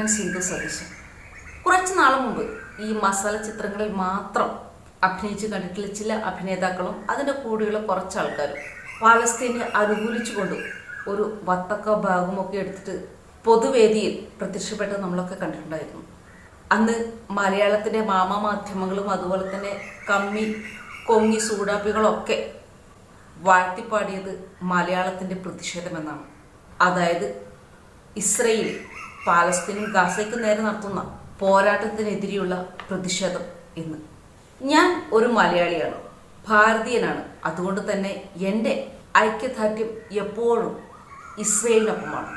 ഞാൻ സിന്ധു സതീശൻ കുറച്ച് നാൾ മുമ്പ് ഈ മസാല ചിത്രങ്ങളിൽ മാത്രം അഭിനയിച്ച് കണ്ടിട്ടുള്ള ചില അഭിനേതാക്കളും അതിന്റെ കൂടെയുള്ള കുറച്ച് ആൾക്കാരും പാലസ്തീനെ അനുകൂലിച്ചുകൊണ്ട് ഒരു വത്തക്ക ഭാഗമൊക്കെ എടുത്തിട്ട് പൊതുവേദിയിൽ പ്രത്യക്ഷപ്പെട്ട് നമ്മളൊക്കെ കണ്ടിട്ടുണ്ടായിരുന്നു. അന്ന് മലയാളത്തിന്റെ മാമാ മാധ്യമങ്ങളും അതുപോലെ തന്നെ കമ്മി കൊങ്ങി സൂടാപ്പികളൊക്കെ വാഴ്ത്തിപ്പാടിയത് മലയാളത്തിന്റെ പ്രതിഷേധമെന്നാണ്. അതായത് ഇസ്രയേൽ പാലസ്തീനും ഗാസയ്ക്കും നേരെ നടത്തുന്ന പോരാട്ടത്തിനെതിരെയുള്ള പ്രതിഷേധം എന്ന് ഞാൻ ഒരു മലയാളിയാണ് ഭാരതീയനാണ്. അതുകൊണ്ട് തന്നെ എന്റെ ഐക്യദാർഢ്യം എപ്പോഴും ഇസ്രയേലിനൊപ്പമാണ്.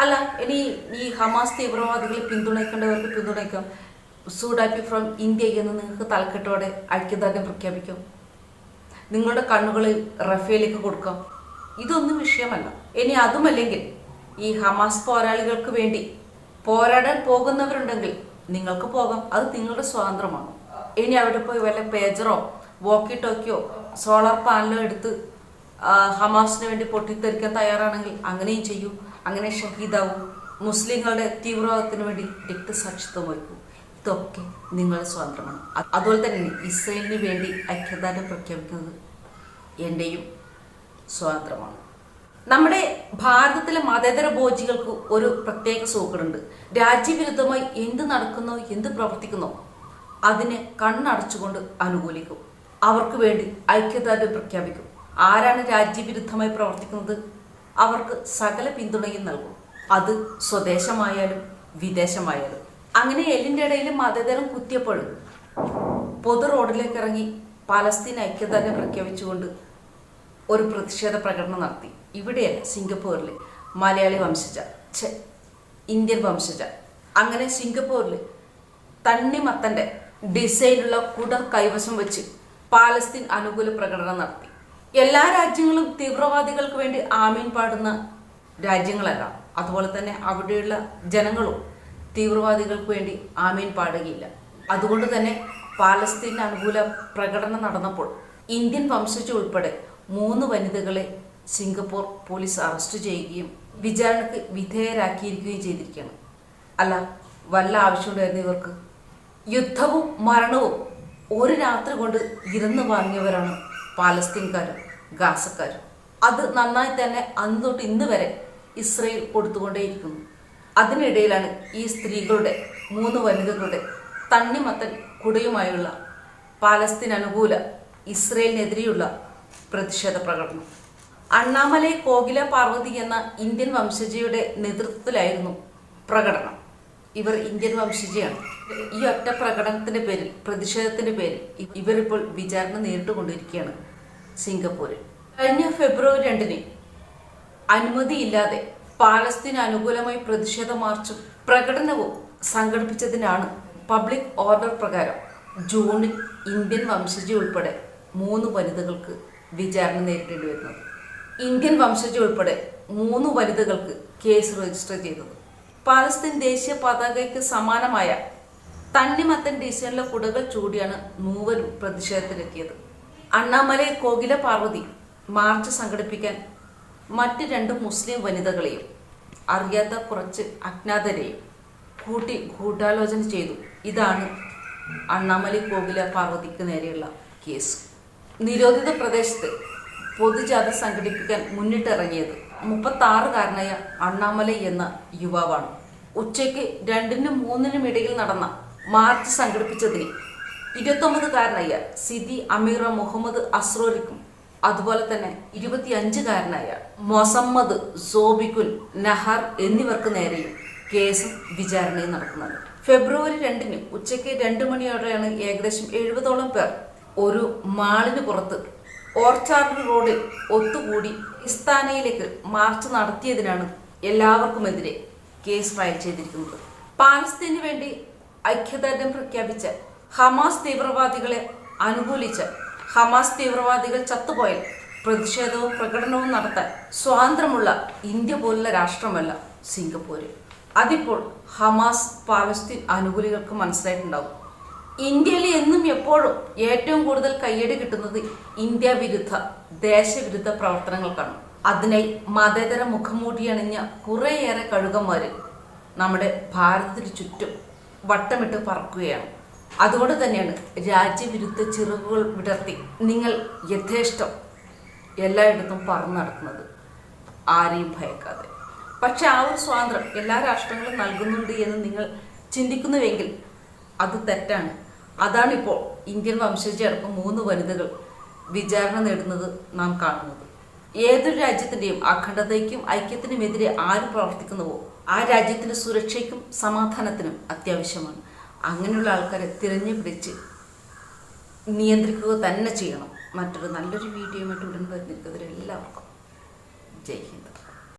അല്ല ഇനി ഈ ഹമാസ് തീവ്രവാദികളെ പിന്തുണയ്ക്കേണ്ടവർക്ക് പിന്തുണയ്ക്കാം. സൂഡാപ്പി ഫ്രം ഇന്ത്യ എന്ന് നിങ്ങൾക്ക് തലക്കെട്ടോടെ ഐക്യദാർഢ്യം പ്രഖ്യാപിക്കാം. നിങ്ങളുടെ കണ്ണുകളിൽ റഫേലേക്ക് കൊടുക്കാം. ഇതൊന്നും വിഷയമല്ല. ഇനി അതുമല്ലെങ്കിൽ ഈ ഹമാസ് പോരാളികൾക്ക് വേണ്ടി പോരാടാൻ പോകുന്നവരുണ്ടെങ്കിൽ നിങ്ങൾക്ക് പോകാം. അത് നിങ്ങളുടെ സ്വാതന്ത്ര്യമാണ്. ഇനി അവിടെ പോയി വല്ല പേജറോ വോക്കി ടോക്കിയോ സോളാർ പാനലോ എടുത്ത് ഹമാസിന് വേണ്ടി പൊട്ടിത്തെറിക്കാൻ തയ്യാറാണെങ്കിൽ അങ്ങനെയും ചെയ്യൂ. അങ്ങനെ ഷഹീദാവും. മുസ്ലിങ്ങളുടെ തീവ്രവാദത്തിന് വേണ്ടി രക്തസാക്ഷിത്വം വഹിക്കും ഇതൊക്കെ നിങ്ങളുടെ സ്വാതന്ത്ര്യമാണ്. അതുപോലെ തന്നെ ഇസ്രയേലിന് വേണ്ടി ഐക്യദാർഢ്യം പ്രഖ്യാപിക്കുന്നത് എന്റെയും സ്വാതന്ത്ര്യമാണ്. നമ്മുടെ ഭാരതത്തിലെ മതേതര ബോജികൾക്ക് ഒരു പ്രത്യേക സൂക്കടുണ്ട്. രാജ്യവിരുദ്ധമായി എന്ത് നടക്കുന്നോ എന്ത് പ്രവർത്തിക്കുന്നോ അതിനെ കണ്ണടച്ചുകൊണ്ട് അനുകൂലിക്കും. അവർക്ക് വേണ്ടി ഐക്യദാർഢ്യം പ്രഖ്യാപിക്കും. ആരാണ് രാജ്യവിരുദ്ധമായി പ്രവർത്തിക്കുന്നത്? അവർക്ക് സകല പിന്തുണയും നൽകും. അത് സ്വദേശമായാലും വിദേശമായാലും. അങ്ങനെ എല്ലിന്റെ ഇടയിൽ മതേതരം കുത്തിയപ്പോഴും പൊതു റോഡിലേക്ക് ഇറങ്ങി പലസ്തീൻ ഐക്യദാർഢ്യം പ്രഖ്യാപിച്ചുകൊണ്ട് ഒരു പ്രതിഷേധ പ്രകടനം നടത്തി. ഇവിടെയല്ല സിംഗപ്പൂരിൽ മലയാളി വംശജ ഇന്ത്യൻ വംശജ. അങ്ങനെ സിംഗപ്പൂരിൽ തണ്ണിമത്തന്റെ ഡിസൈനുള്ള കുടർ കൈവശം വെച്ച് പാലസ്തീൻ അനുകൂല പ്രകടനം നടത്തി. എല്ലാ രാജ്യങ്ങളും തീവ്രവാദികൾക്ക് വേണ്ടി ആമീൻ പാടുന്ന രാജ്യങ്ങളല്ല. അതുപോലെ തന്നെ അവിടെയുള്ള ജനങ്ങളും തീവ്രവാദികൾക്ക് വേണ്ടി ആമീൻ പാടുകയില്ല. അതുകൊണ്ട് തന്നെ പാലസ്തീൻ അനുകൂല പ്രകടനം നടന്നപ്പോൾ ഇന്ത്യൻ വംശജ ഉൾപ്പെടെ മൂന്ന് വനിതകളെ സിംഗപ്പൂർ പോലീസ് അറസ്റ്റ് ചെയ്യുകയും വിചാരണയ്ക്ക് വിധേയരാക്കിയിരിക്കുകയും ചെയ്തിരിക്കുകയാണ്. അല്ല വല്ല ആവശ്യമുണ്ടായിരുന്നു ഇവർക്ക്? യുദ്ധവും മരണവും ഒരു രാത്രി കൊണ്ട് ഇരുന്ന് വാങ്ങിയവരാണ് പാലസ്തീൻകാരും ഗാസക്കാരും. അത് നന്നായി തന്നെ അന്ന് തൊട്ട് ഇന്ന് വരെ ഇസ്രയേൽ കൊടുത്തുകൊണ്ടേയിരിക്കുന്നു. അതിനിടയിലാണ് ഈ സ്ത്രീകളുടെ മൂന്ന് വനിതകളുടെ തണ്ണിമത്തൻ കുടയുമായുള്ള പാലസ്തീൻ അനുകൂല ഇസ്രയേലിനെതിരെയുള്ള പ്രതിഷേധ പ്രകടനം. അണ്ണാമലൈ കോകില പാർവതി എന്ന ഇന്ത്യൻ വംശജയുടെ നേതൃത്വത്തിലായിരുന്നു പ്രകടനം. ഇവർ ഇന്ത്യൻ വംശജയാണ്. ഈ ഒറ്റ പ്രകടനത്തിന്റെ പേരിൽ പ്രതിഷേധത്തിന്റെ പേരിൽ ഇവരിപ്പോൾ വിചാരണ നേരിട്ടുകൊണ്ടിരിക്കുകയാണ് സിംഗപ്പൂരിൽ. കഴിഞ്ഞ ഫെബ്രുവരി രണ്ടിന് അനുമതിയില്ലാതെ പാലസ്തീൻ അനുകൂലമായി പ്രതിഷേധ മാർച്ചും പ്രകടനവും സംഘടിപ്പിച്ചതിനാണ് പബ്ലിക് ഓർഡർ പ്രകാരം ജൂണിൽ ഇന്ത്യൻ വംശജ ഉൾപ്പെടെ മൂന്ന് വനിതകൾക്ക് വിചാരണ നേരിടേണ്ടി വരുന്നത് ഇന്ത്യൻ വംശജ ഉൾപ്പെടെ മൂന്ന് വനിതകൾക്ക് കേസ് രജിസ്റ്റർ ചെയ്തത്. പാലസ്തീൻ ദേശീയ പതാകയ്ക്ക് സമാനമായ തണ്ണിമത്തൻ ഡിസൈനിലെ കുടകൾ ചൂടിയാണ് മൂവരും പ്രതിഷേധത്തിലെത്തിയത്. അണ്ണാമലൈ കോകില പാർവതി മാർച്ച് സംഘടിപ്പിക്കാൻ മറ്റ് രണ്ട് മുസ്ലിം വനിതകളെയും അറിയാത്ത കുറച്ച് അജ്ഞാതരെയും കൂട്ടി ഗൂഢാലോചന ചെയ്തു. ഇതാണ് അണ്ണാമലൈ കോകില പാർവതിക്ക് നേരെയുള്ള കേസ്. നിരോധിത പ്രദേശത്ത് പൊതുജാഥ സംഘടിപ്പിക്കാൻ മുന്നിട്ടിറങ്ങിയത് മുപ്പത്താറുകാരനായ അണ്ണാമലൈ എന്ന യുവാവാണ്. ഉച്ചയ്ക്ക് രണ്ടിനും മൂന്നിനും ഇടയിൽ നടന്ന മാർച്ച് സംഘടിപ്പിച്ചതിന് ഇരുപത്തൊമ്പതുകാരനായ സിദി അമീർ മുഹമ്മദ് അസ്രോരിക്കും അതുപോലെ തന്നെ ഇരുപത്തിയഞ്ചുകാരനായ മൊസമ്മദ് സോബിക്കുൽ നഹർ എന്നിവർക്ക് നേരെയും കേസും വിചാരണയും നടക്കുന്നുണ്ട്. ഫെബ്രുവരി രണ്ടിന് ഉച്ചയ്ക്ക് രണ്ട് മണിയോടെയാണ് ഏകദേശം എഴുപതോളം പേർ ഒരു മാളിന് പുറത്ത് ഓർച്ചാർഡ് റോഡിൽ ഒത്തുകൂടി ഇസ്താനയിലേക്ക് മാർച്ച് നടത്തിയതിനാണ് എല്ലാവർക്കുമെതിരെ കേസ് ഫയൽ ചെയ്തിരിക്കുന്നത്. പാലസ്തീനു വേണ്ടി ഐക്യദാർഢ്യം പ്രഖ്യാപിച്ച ഹമാസ് തീവ്രവാദികളെ അനുകൂലിച്ച ഹമാസ് തീവ്രവാദികൾ ചത്തുപോയാൽ പ്രതിഷേധവും പ്രകടനവും നടത്താൻ സ്വാതന്ത്ര്യമുള്ള ഇന്ത്യ പോലുള്ള രാഷ്ട്രമല്ല സിംഗപ്പൂര്. അതിപ്പോൾ ഹമാസ് പാലസ്തീൻ അനുകൂലികൾക്ക് മനസ്സിലായിട്ടുണ്ടാവും. ഇന്ത്യയിൽ എന്നും എപ്പോഴും ഏറ്റവും കൂടുതൽ കയ്യടി കിട്ടുന്നത് ഇന്ത്യ വിരുദ്ധ ദേശവിരുദ്ധ പ്രവർത്തനങ്ങൾക്കാണ്. അതിനായി മതേതര മുഖംമൂടി അണിഞ്ഞ കുറേയേറെ കഴുകന്മാർ നമ്മുടെ ഭാരതത്തിന് ചുറ്റും വട്ടമിട്ട് പറക്കുകയാണ്. അതുകൊണ്ട് തന്നെയാണ് രാജ്യവിരുദ്ധ ചിറകുകൾ വിടർത്തി നിങ്ങൾ യഥേഷ്ടം എല്ലായിടത്തും പറന്നു നടക്കുന്നത്. ആരെയും ഭയക്കാതെ. പക്ഷെ ആ ഒരു സ്വാതന്ത്ര്യം എല്ലാ രാഷ്ട്രങ്ങളും നൽകുന്നുണ്ട് എന്ന് നിങ്ങൾ ചിന്തിക്കുന്നുവെങ്കിൽ അത് തെറ്റാണ്. അതാണിപ്പോൾ ഇന്ത്യൻ വംശജർക്കും മൂന്ന് വനിതകൾ വിചാരണ നേടുന്നത് നാം കാണുന്നത്. ഏതൊരു രാജ്യത്തിന്റെയും അഖണ്ഡതയ്ക്കും ഐക്യത്തിനുമെതിരെ ആര് പ്രവർത്തിക്കുന്നുവോ ആ രാജ്യത്തിന്റെ സുരക്ഷയ്ക്കും സമാധാനത്തിനും അത്യാവശ്യമാണ്. അങ്ങനെയുള്ള ആൾക്കാരെ തിരഞ്ഞു പിടിച്ച് നിയന്ത്രിക്കുക തന്നെ ചെയ്യണം. മറ്റൊരു നല്ലൊരു വീഡിയോയുമായിട്ട് ഉടൻ വരുന്നിരിക്കുന്നവരെല്ലാവർക്കും ജയ് ഹിന്ദ്.